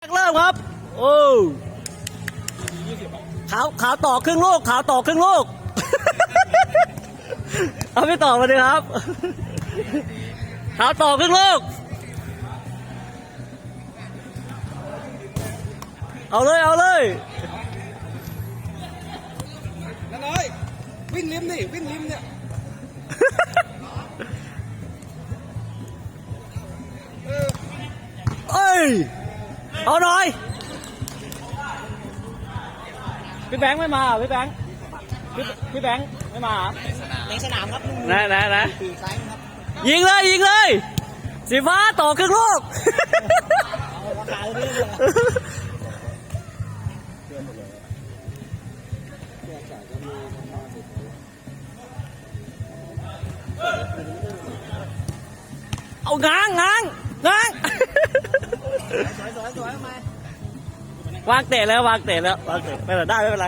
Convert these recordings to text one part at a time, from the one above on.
เริ่มครับ โอ้ขาวขาวต่อครึ่งลูกขาวต่อครึ่งลูก เอาไม่ต่อมาเลยครับ ขาวต่อครึ่งลูก เอาเลย เอาเลยน้าน้อยวิ่งริมนี่วิ่งริมเนี่ยเออเอ้ย เอาหน่อยพี่แบงค์ไม่มาเหรอพี่แบงค์พี่พี่แบงค์ไม่มาเหรอใน สวยสวยสวยมาวางเตะแล้ววางเตะแล้ววางเตะไม่เป็นไรได้ไม่เป็นไร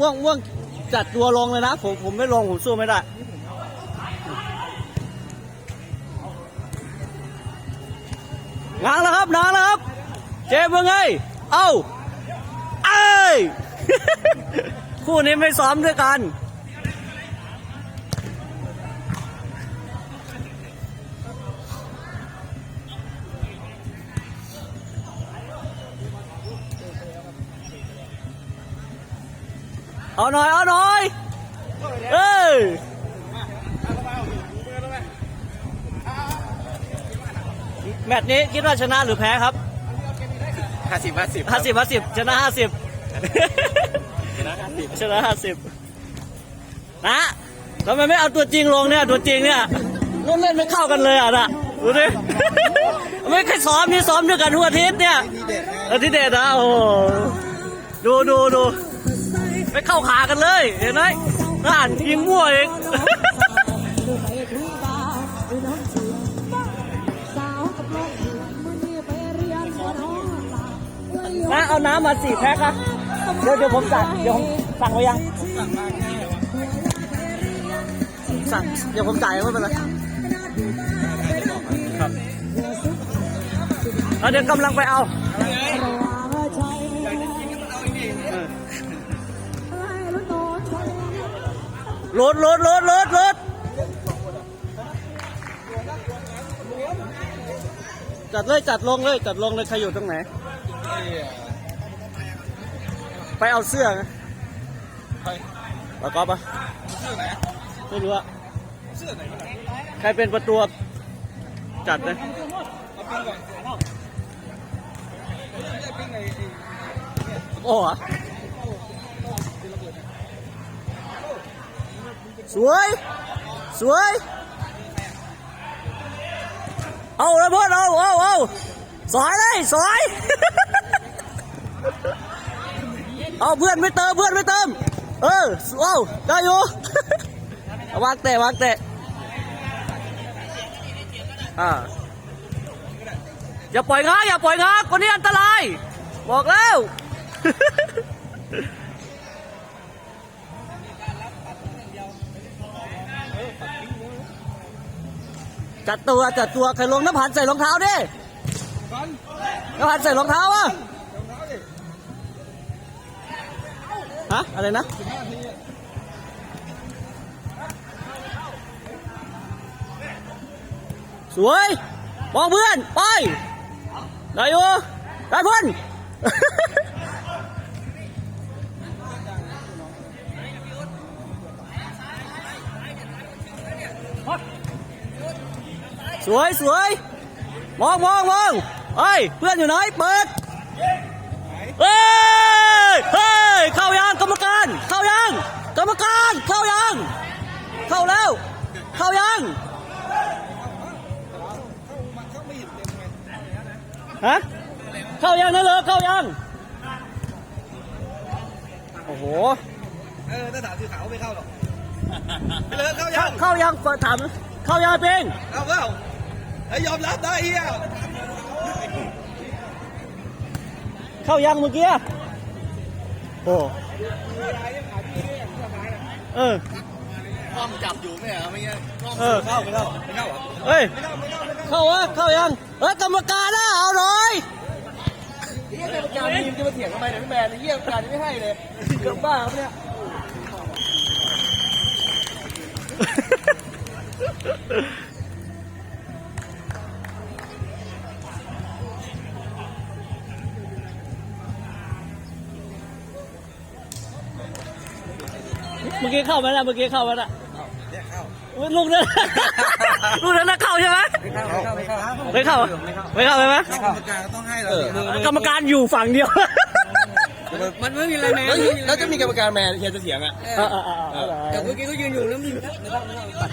ว่วงว่วงจัดตัวลงเลยนะ ผมผมไม่ลง ผมสู้ไม่ได้ง้างแล้วครับง้างแล้วครับ เจมส์เป็นไง เอ้าเอ้ย คู่นี้ไม่ซ้อมด้วยกัน เอาหน่อย เอาหน่อย เอ้ยแมตช์นี้คิดว่าชนะหรือแพ้ครับ ห้าสิบห้าสิบ ห้าสิบห้าสิบชนะห้าสิบ ชนะห้าสิบชนะห้าสิบนะทำไมไม่เอาตัวจริงลงเนี่ยตัวจริงเนี่ยนู่นเล่นไม่เข้ากันเลยอะนะดูดิไม่เคยซ้อมนี่ซ้อมด้วยกันทุกอาทิตย์เนี่ยทีเด็ดนะอาทิตย์เด็ดนะโอ้ดูดูดูไม่เข้าขากันเลย เห็นไหมน่านยิงมั่วเองนะเอาน้ำมาสี่แพ็คอะ เดี๋ยวเดี๋ยวผมสั่งเดี๋ยวผมสั่งไว้ยังสั่งเดี๋ยวผมจ่ายไม่เป็นไรครับเอาเดี๋ยวกำลังไปเอารถรถรถรถรถจัดเลยจัดลงเลยจัดลงเลยใครอยู่ตรงไหน ไปเอาเสื้อนะไปแล้วก็ปะเสื้อไหนไม่รู้อะเสื้อไหนกันไหนใครเป็นประตูจัดเลยเอาปิ้งก่อนได้ปิ้งไอ้ไอ้โอ้อะสวย สวย เอาระเบิดเอาเอาเอาสอยเลยสอย เอาเพื่อนไม่เติมเพื่อนไม่เติม เออเอาได้อยู่วางเตะวางเตะอ่าอย่าปล่อยง้าอย่าปล่อยง้าคนนี้อันตราย บอกแล้วจัดตัวจัดตัวใครลงน้ำผันใส่รองเท้าดินน้ำผันใส่รองเท้าอะ ฮะ อะไรนะสวยมองเพื่อน ไปได้อยู่ได้เพื่อนสวยสวยมองมองมองเฮ้ย เพื่อนอยู่ไหน เปิด ฮะ เข้ายังนะเลยเข้ายัง โอ้โห เออถ้าถามสีขาวไม่เข้าหรอกไปเลยเข้ายัเข้างเข้ายังเปิดถามเข้ายังไอ้เป็งเอาเข้าไอ้ยยอมรับได้เฮียเข้ายังเมื่อกี้โอ้เออ กล้องจับอยู่ไม่เหรอไม่เงี้ยกล้องเออ เข้าไม่เข้าไม่เข้าเหรอเฮ้ยเข้า วะเข้ายังเฮ้ยกรรมการนะเอาหน่อยเฮียกรรมการทีมจะมาเถียงทำไมเนี่ยพี่แมนเฮียกรรมการไม่ให้เลยเกือบบ้าครับเนี่ยเมื่อกี้เข้าไหมล่ะเมื่อกี้เข้าไหมล่ะเนี่ย ลูกนั้น ลูกนั้นน่ะเข้าใช่ไหมไม่เข้าไม่เข้าไม่เข้าไม่เข้าไม่เข้าใช่ไหมกรรมการก็ต้องให้เราสิกรรมการอยู่ฝั่งเดียวมันไม่มีอะไรแมนแล้วจะมีกรรมการแมนเฮียจะเถียงอะเออเออเออเออแต่เมื่อกี้ก็ยืนอยู่แล้วมีไม่เข้าไม่เข้าตัด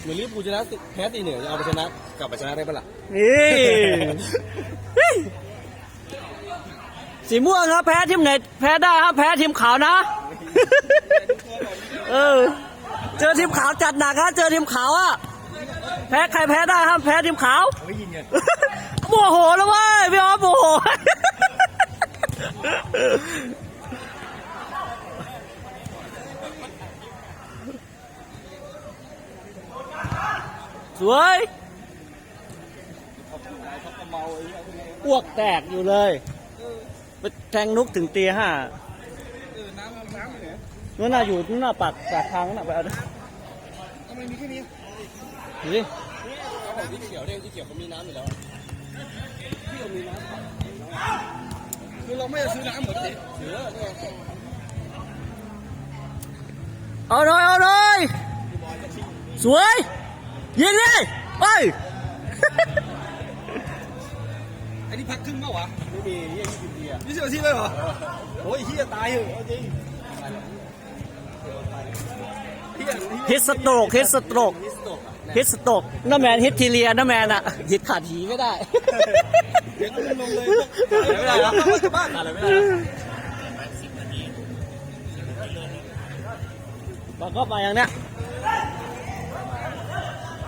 เหมือนลิเวอร์พูลชนะแพ้ตีเหนือจะเอาไปชนะกลับไปชนะได้ปะล่ะนี่ สีม่วงครับแพ้ทีมไหนแพ้ได้ครับแพ้ทีมขาวนะ เออ เจอทีมขาวจัดหนักครับเจอทีมขาวอะแพ้ใครแพ้ได้ครับแพ้ทีมขาวไม่ยิงไงโมโหแล้วเว้ยพี่ออฟโมโหสวยอ้วกแตกอยู่เลย ไปแทงนุกถึงตีห้านู่นน่ะอยู่นู่นน่ะปากปากทางนั่นน่ะไปเอาดิทำไมมีแค่นี้ดูดิเขาบอกที่เขียวเด้งที่เขียวเขามีน้ำอยู่แล้วที่เรามีน้ำคือเราไม่ได้ซื้อน้ำเหมือนเด็กเสือเนี่ยเอาหน่อยเอาหน่อยสวยยิงเลยไป เปล่าวะไม่มีเฮียยี่สิบปีอะยี่สิบนาทีเลยเหรอโอ้ยเฮียตายเหรอะจริงเฮียฮิตสโตรกฮิตสโตรกฮิสโตกอะฮิตสโตรกน้าแมนฮิตทีเรียน้าแมนอะฮิตขาดหีไม่ได้เดี๋ยวก็ลงเลยไม่ได้แล้วจะบ้าอะไรไม่ได้แล้วบอกก็มาอย่างเนี้ย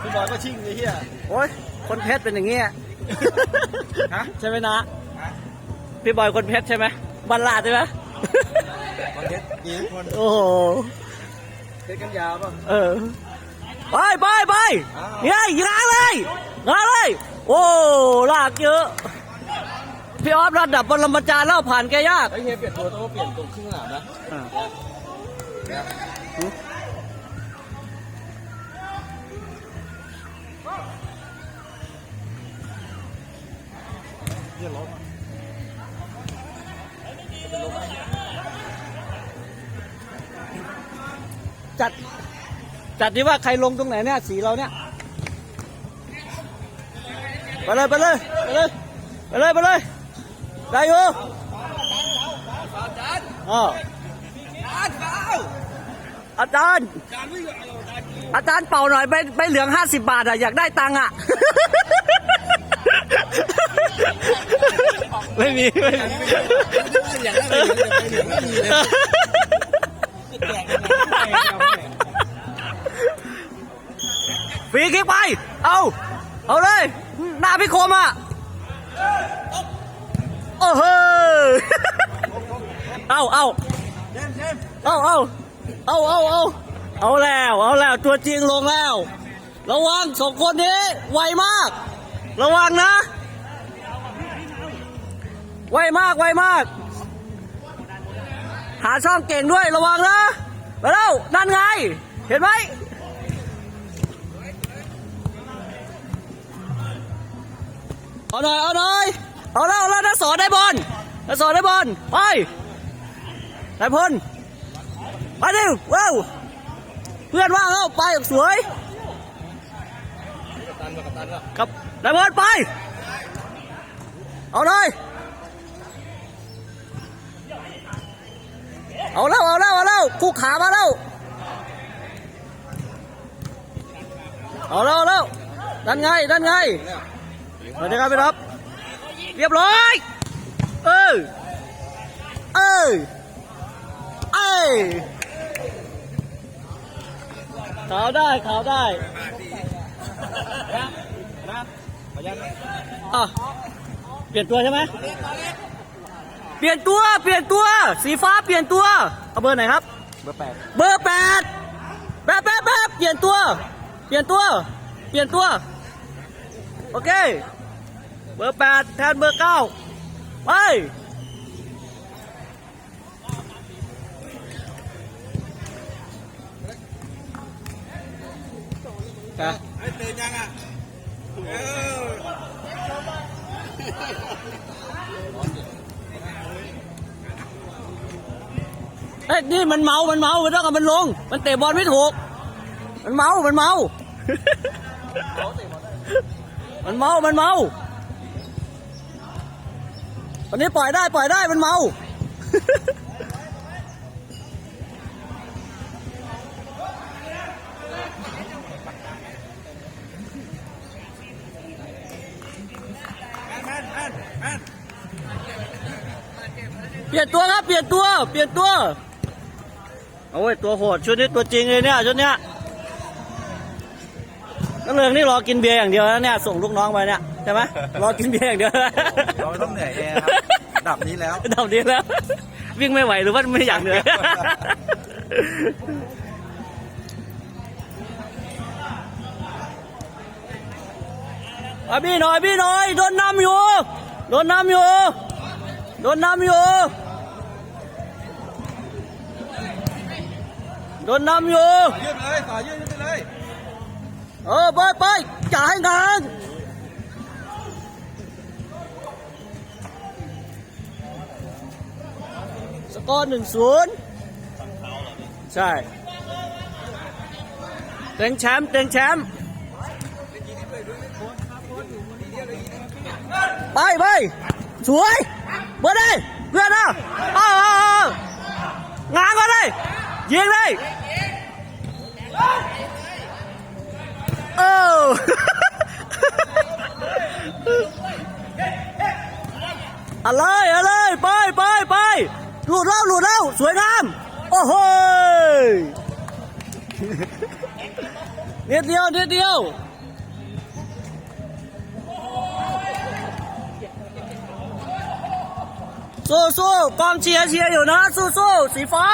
พี่บอยก็ชิ่งไอ้เฮียโอ้ยคนเพชรเป็นอย่างเงี้ย ฮะ ใช่ไหมนะ พี่บอยคนเพชรใช่ไหมบัลลาดใช่ไหมคอนเทนต์กี่คนโอ้โหเป็นกันยาวป่ะ เออ ไปไปไปอ้าวเนี่ยงานเลยงานเลย โอ้ลากเยอะ พี่ออฟระดับปรมาจารย์แล้วผ่านแกยากไอ้เฮียเปลี่ยนตัวต้องเปลี่ยนตรงครึ่งหลังนะ เฮียล้มจัด จัดดีว่าใครลงตรงไหนเนี่ยสีเราเนี่ย ไปเลย ไปเลย ไปเลย ไปเลย ไปเลยได้อยู่อ๋ออาจารย์ อาจารย์เป่าหน่อยใบใบเหลืองห้าสิบบาทอะ อยากได้ตังค์อะ ไม่มีไม่มีอยากได้ไปเหลืองไปเหลืองไม่มีเลยฟรีคิกไป เอา เอาเลย หน้าพี่คมอะโอ้โหเอาเอาเอาเอาเอาเอาเอาเอาแล้ว เอาแล้ว ตัวจริงลงแล้ว ระวังสองคนนี้ไวมาก ระวังนะ ไวมากไวมาก หาช่องเก่งด้วยระวังนะไปแล้วนั่นไง เห็นไหมเอาหน่อยเอาหน่อยเอาแล้วเอาแล้วนักสอนได้บอลนักสอนได้บอลไปนายพลไปดิว้าวเพื่อนว่างแล้วไปสวยนกับนายพลไป เอาหน่อย เอาแล้วเอาแล้วเอาแล้วคู่ขามาแล้วเอาแล้วเอาแล้วนั่นไงนั่นไงสวัสดีครับพี่รับ เรียบร้อย เออเออเออขาวได้ขาวได้นะขออนุญาตนะอะเปลี่ยนตัวใช่ไหม เปลี่ยนตัว เปลี่ยนตัว สีฟ้าเปลี่ยนตัว เอาเบอร์ไหนครับ เบอร์แปดเบอร์แปดแป๊บแป๊บแป๊บเปลี่ยนตัว เปลี่ยนตัว เปลี่ยนตัว โอเค เบอร์แปดแทนเบอร์เก้าไปอะไอ้ตื่นยังอะ เอ้ยนี่มันเมา มันเมา มันต้องเอามันลง มันเตะบอลไม่ถูก มันเมา มันเมา มันเมา มันเมา ตอนนี้ปล่อยได้ ปล่อยได้ มันเมา เปลี่ยนตัวครับ เปลี่ยนตัว เปลี่ยนตัว โอ้ยตัวโหดชุดนี้ตัวจริงเลยเนี่ยชุดเนี้ยก็เรื่องนี่รอกินเบียร์อย่างเดียวแล้วเนี่ยส่งลูกน้องไปเนี่ยใช่ไหมรอกินเบียร์อย่างเดียวเราไม่ต้องเหนื่อยเองครับดับนี้แล้วดับดีแล้ว วิ่งไม่ไหวหรือว่าไม่อยากเหนื่อยอะพี่หน่อยพี่หน่อยโดนนำอยู่โดนนำอยู่โดนนำอยู่ โดนนำอยู่ยืดไปเลยต่อยืดไปเลย เออไปไปจ่ายงานสกอร์หนึ่งศูนย์ใช่เต็งแชมป์เต็งแชมป์ไปไปสวยเบิร์ดเลยเพื่อนนะเอาเอาเอางานก็ได้ยิงเลย อะไรอะไรไปไปไปหลุดแล้วหลุดแล้วสวยงามโอ้โหนิดเดียวนิดเดียวสู้สู้กองเชียร์เชียร์อยู่นะสู้สู้สีฟ้า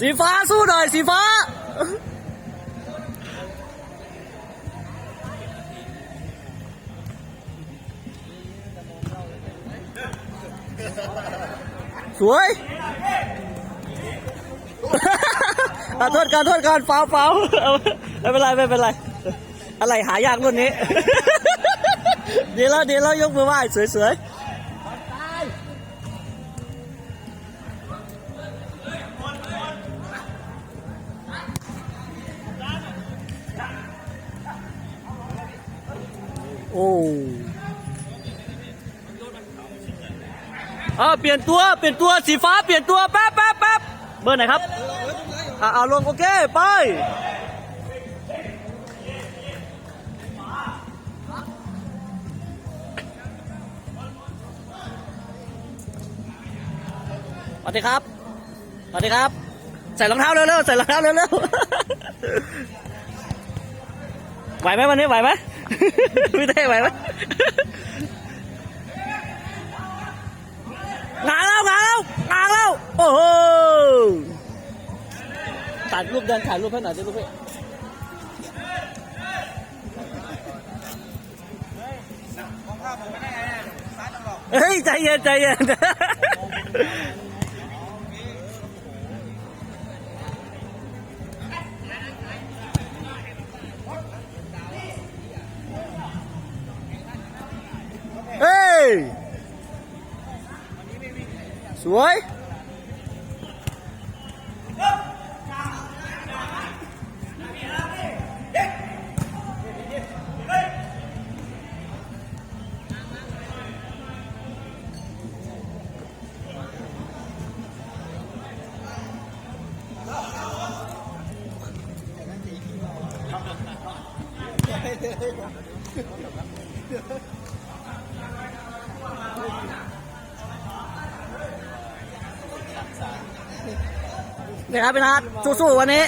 สีฟ้าสู้หน่อยสีฟ้า สวยอาโทษการโทษการฟาวฟาเฝ้าไม่เป็นไรไม่เป็นไร อะไรหายากรุ่นนี้ ดีแล้วดีแล้วยกมือไหว้สวยๆ อ่าเปลี่ยนตัวเปลี่ยนตัวสีฟ้าเปลี่ยนตัวแป๊บแป๊บแป๊บเบอร์ไหนครับอ่าเอาลงโอเคไปสวัสดีครับสวัสดีครับ ใส่รองเท้าเร็วๆใส่รองเท้าเร็วๆไหวไหมวันนี้ไหวไหมพี่เต้ไหวไหม งานแล้วงานแล้วงานแล้ว โอ้โหตัดรูปเดินถ่ายรูปให้หน่อยสิลูกพี่เฮ้ยใจเย็นใจเย็นเเดี๋ยวครับพี่นัทสู้ๆวันนี้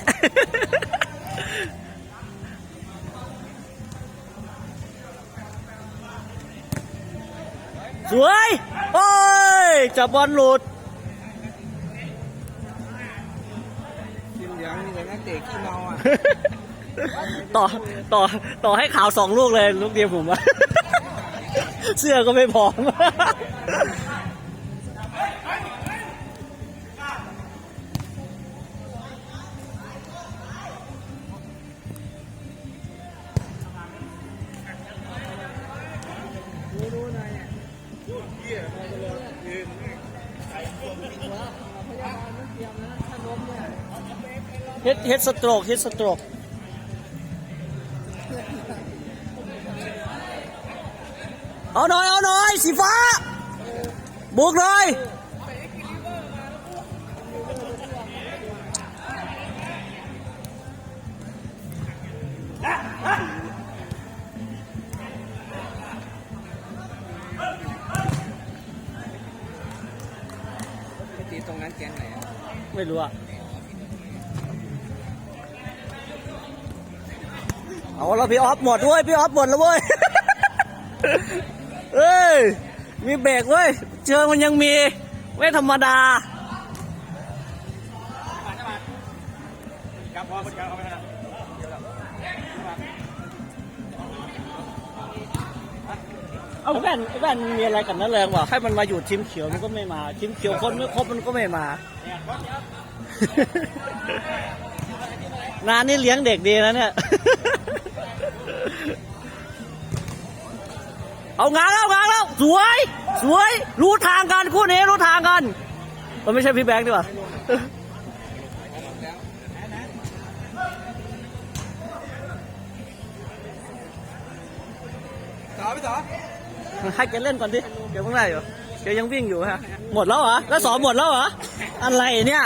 สวย โอ้ย จับบอลหลุดทีมยังมีแต่นักเตะขี้เมาอะ ต่อต่อต่อให้ขาวสองลูกเลยลูกเดียวผมอะเสื้อก็ไม่พร้อมเฮ็ดเฮ็ดสโตรกเฮ็ดสโตรก เอาหน่อย เอาหน่อย สีฟ้า บุกหน่อยไปตีตรงนั้นแกงไหนอะไม่รู้อะเอาแล้วพี่ออฟหมดเว้ยพี่ออฟหมดแล้วเว้ยเอ้ย มีเบรกเว้ย เชิงมันยังมี ไม่ธรรมดาครับพอคนกลางเอาไปนะเอาแว่นแว่นมันมีอะไรกับนั่นแรงวะให้มันมาอยู่ทีมเขียวมันก็ไม่มาทีมเขียวคนไม่ครบมันก็ไม่มา นานนี่เลี้ยงเด็กดีนะเนี่ย เอางานแล้วงานแล้ว สวย สวย รู้ทางกันคู่นี้รู้ทางกันมันไม่ใช่พี่แบงค์ดีกว่าต่อไปต่อให้แกเล่นก่อนดิแกเพิ่งได้อยู่แกยังวิ่งอยู่ฮะ หมดแล้วเหรอ แล้วสอนหมดแล้วเหรอ อะไรเนี่ย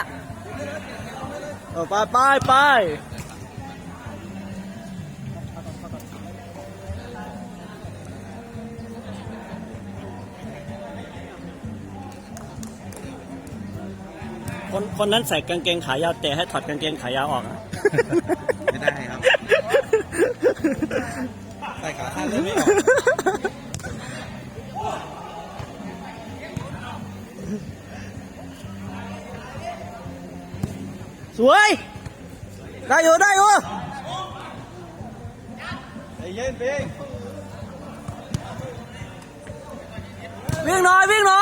เออไปไปไป คนคนนั้นใส่กางเกงขายาวแต่ให้ถอดกางเกงขายาวออกอะไม่ได้ครับ ใส่ขาสั้นเลยไม่ออกสวย ได้อยู่ได้อยู่ใจเย็นเป้งวิ่งหน่อยวิ่งหน่อย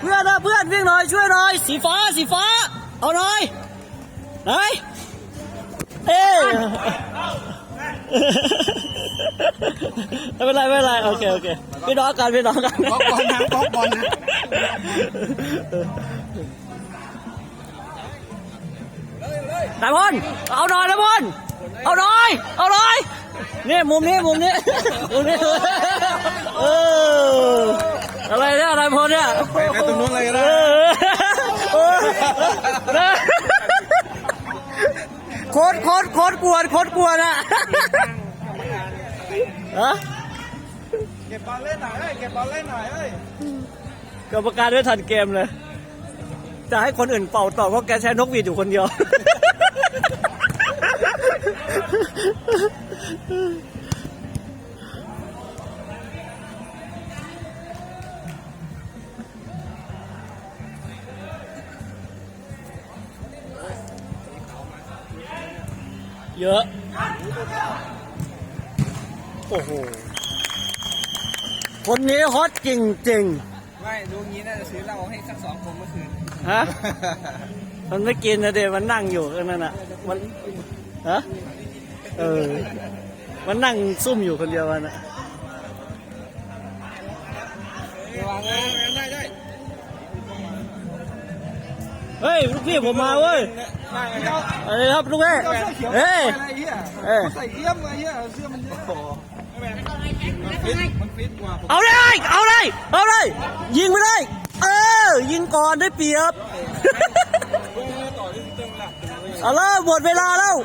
เพื่อนนะเพื่อนวิ่งหน่อยช่วยหน่อยสีฟ้าสีฟ้า เอาหน่อยไหนเอ้ยไม่เป็นไรไม่เป็นไรโอเคโอเคพี่น้องกันพี่น้องกันบล็อกบอลนะบล็อกบอลนะนายพลเอาหน่อยนายพลเอาหน่อยเอาหน่อยนี่มุมนี้มุมนี้มุมนี้เออ อะไรเนี่ยนายพลเนี่ยไปไปตรงนู้นเลยก็ได้เออเออโคตรโคตรโคตรกวนโคตรกวนอะฮะเก็บบอลเล่นหน่อยเอ้ยเก็บบอลเล่นหน่อยเอ้ยกรรมการไม่ทันเกมเลย จะให้คนอื่นเป่าต่อเพราะแกใช้นกหวีดอยู่คนเดียว เยอะ โอ้โห คนนี้ฮอตจริงไม่ดูงี้น่าจะซื้อเหล้าให้สักสองคนเมื่อคืนๆฮะมันไม่กินนะเดมันนั่งอยู่กันนั่นน่ะมันฮะเออมันนั่งซุ่มอยู่คนเดียวมันน่ะ เฮ้ยลูกพี่ผมมาเว้ยอะไรครับลูกเอ้เจ้าเสื้อเขียเฮ้ยใส่เอี้ยมอะไรเหี้ยเสื้อมันเยอะมันฟิตมันฟิตกว่าผมเอาเลยเอาเลยเอาเลยยิงไปเลยเออ ยิงก่อนได้เปรียบต่อที่ตึงละเอาล้วหมดเวลาแล้ว